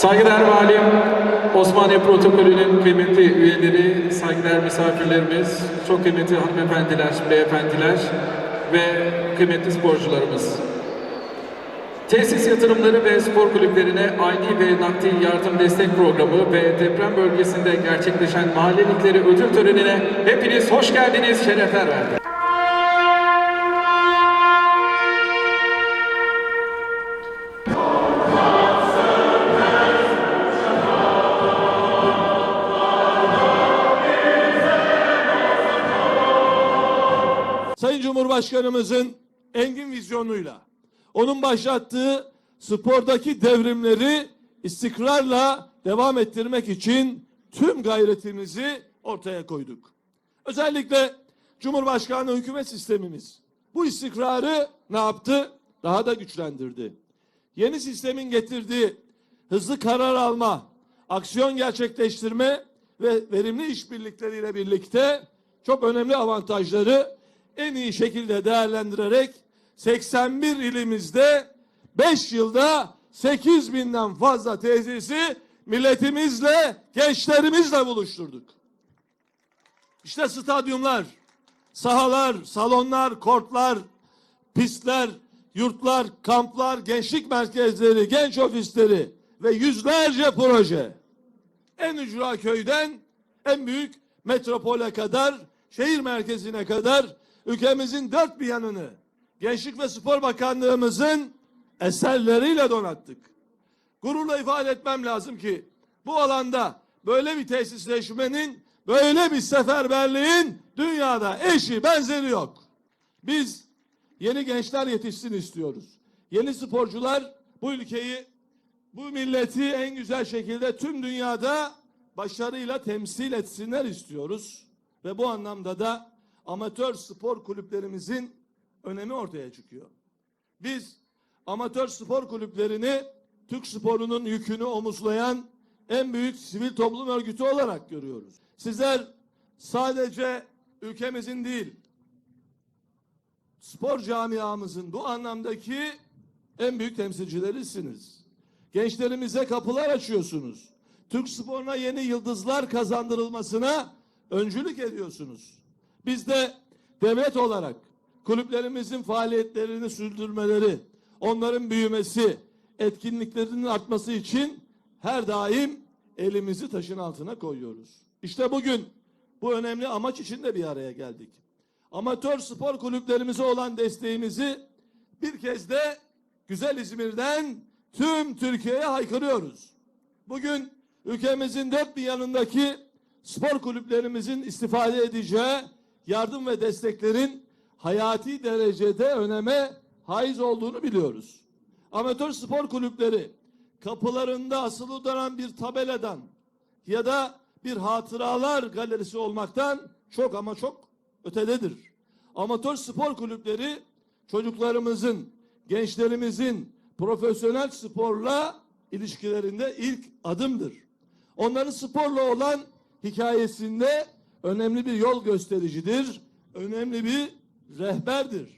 Saygıdeğer Valim, Osmaniye Protokolü'nün kıymetli üyeleri, saygıdeğer misafirlerimiz, çok kıymetli hanımefendiler, beyefendiler ve kıymetli sporcularımız. Tesis yatırımları ve spor kulüplerine ani ve nakdi yardım destek programı ve deprem bölgesinde gerçekleşen mahallelikleri ödül törenine hepiniz hoş geldiniz, şerefler verdiniz. Sayın Cumhurbaşkanımızın engin vizyonuyla onun başlattığı spordaki devrimleri istikrarla devam ettirmek için tüm gayretimizi ortaya koyduk. Özellikle Cumhurbaşkanı hükümet sistemimiz bu istikrarı ne yaptı? Daha da güçlendirdi. Yeni sistemin getirdiği hızlı karar alma, aksiyon gerçekleştirme ve verimli işbirlikleriyle birlikte çok önemli avantajları en iyi şekilde değerlendirerek 81 ilimizde 5 yılda 8 binden fazla tesisi milletimizle, gençlerimizle buluşturduk. İşte stadyumlar, sahalar, salonlar, kortlar, pistler, yurtlar, kamplar, gençlik merkezleri, genç ofisleri ve yüzlerce proje. En ücra köyden en büyük metropole kadar, şehir merkezine kadar ülkemizin dört bir yanını Gençlik ve Spor Bakanlığımızın eserleriyle donattık. Gururla ifade etmem lazım ki bu alanda böyle bir tesisleşmenin, böyle bir seferberliğin dünyada eşi benzeri yok. Biz yeni gençler yetişsin istiyoruz. Yeni sporcular bu ülkeyi, bu milleti en güzel şekilde tüm dünyada başarıyla temsil etsinler istiyoruz. Ve bu anlamda da amatör spor kulüplerimizin önemi ortaya çıkıyor. Biz amatör spor kulüplerini Türk sporunun yükünü omuzlayan en büyük sivil toplum örgütü olarak görüyoruz. Sizler sadece ülkemizin değil, spor camiamızın bu anlamdaki en büyük temsilcilerisiniz. Gençlerimize kapılar açıyorsunuz. Türk sporuna yeni yıldızlar kazandırılmasına öncülük ediyorsunuz. Biz de devlet olarak kulüplerimizin faaliyetlerini sürdürmeleri, onların büyümesi, etkinliklerinin artması için her daim elimizi taşın altına koyuyoruz. İşte bugün bu önemli amaç için de bir araya geldik. Amatör spor kulüplerimize olan desteğimizi bir kez de güzel İzmir'den tüm Türkiye'ye haykırıyoruz. Bugün ülkemizin dört bir yanındaki spor kulüplerimizin istifade edeceği yardım ve desteklerin hayati derecede öneme haiz olduğunu biliyoruz. Amatör spor kulüpleri kapılarında asılı duran bir tabeladan ya da bir hatıralar galerisi olmaktan çok ama çok ötededir. Amatör spor kulüpleri çocuklarımızın, gençlerimizin profesyonel sporla ilişkilerinde ilk adımdır. Onların sporla olan hikayesinde önemli bir yol göstericidir, önemli bir rehberdir.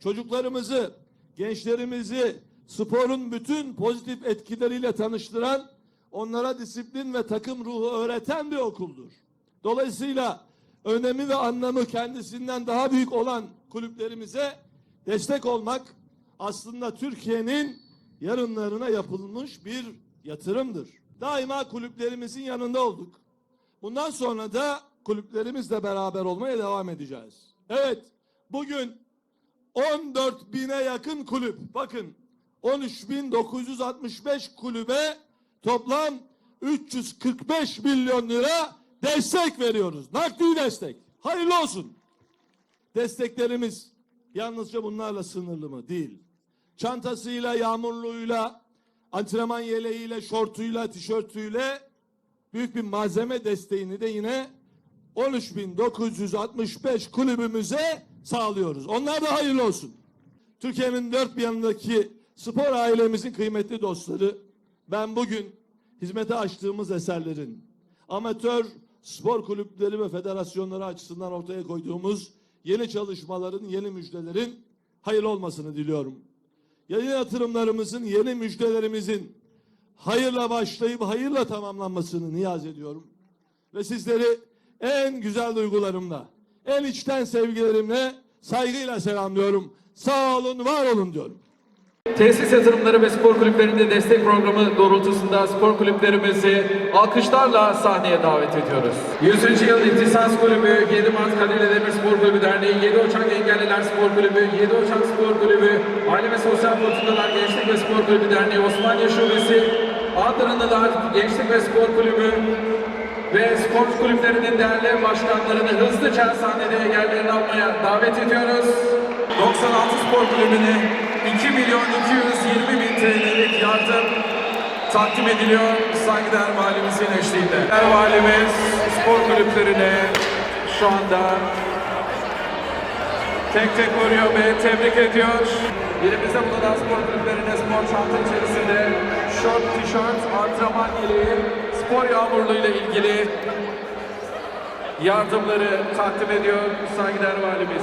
Çocuklarımızı, gençlerimizi sporun bütün pozitif etkileriyle tanıştıran, onlara disiplin ve takım ruhu öğreten bir okuldur. Dolayısıyla önemi ve anlamı kendisinden daha büyük olan kulüplerimize destek olmak aslında Türkiye'nin yarınlarına yapılmış bir yatırımdır. Daima kulüplerimizin yanında olduk. Bundan sonra da kulüplerimizle beraber olmaya devam edeceğiz. Evet, bugün 14 bine yakın kulüp, bakın 13.965 kulübe toplam 345 milyon lira destek veriyoruz. Nakdi destek. Hayırlı olsun. Desteklerimiz yalnızca bunlarla sınırlı mı? Değil. Çantasıyla, yağmurluğuyla, antrenman yeleğiyle, şortuyla, tişörtüyle büyük bir malzeme desteğini de yine 13.965 kulübümüze sağlıyoruz. Onlar da hayırlı olsun. Türkiye'nin dört bir yanındaki spor ailemizin kıymetli dostları, ben bugün hizmete açtığımız eserlerin, amatör spor kulüpleri ve federasyonları açısından ortaya koyduğumuz yeni çalışmaların, yeni müjdelerin hayırlı olmasını diliyorum. Yeni yatırımlarımızın, yeni müjdelerimizin hayırla başlayıp hayırla tamamlanmasını niyaz ediyorum. Ve sizleri en güzel duygularımla, en içten sevgilerimle, saygıyla selamlıyorum. Sağ olun, var olun diyorum. Tesis yatırımları ve spor kulüplerinde destek programı doğrultusunda spor kulüplerimizi alkışlarla sahneye davet ediyoruz. 100. Yıl İhtisas Kulübü, 7 Mart Kadirli Demir Spor Kulübü Derneği, 7 Ocak Engelliler Spor Kulübü, 7 Ocak Spor Kulübü, Aile ve Sosyal Politikalar Gençlik ve Spor Kulübü Derneği, Osmaniye Şubesi, Adranlılar Gençlik ve Spor Kulübü, ve spor kulüplerinin değerli başkanlarını hızlıca sahnede yerlerini almaya davet ediyoruz. 96 Spor Kulübü'ne 2 milyon 220 bin TL'lik yardım takdim ediliyor saygıdeğer valimizin eşliğinde. Değerli valimiz spor kulüplerine şu anda tek tek uğruyor ve tebrik ediyor. Elimizde bulunan spor kulüplerine spor çanta içerisinde şort, tişört, antrenman yeleği, spor yağmurluğuyla ilgili yardımları takdim ediyor saygıdeğer valimiz.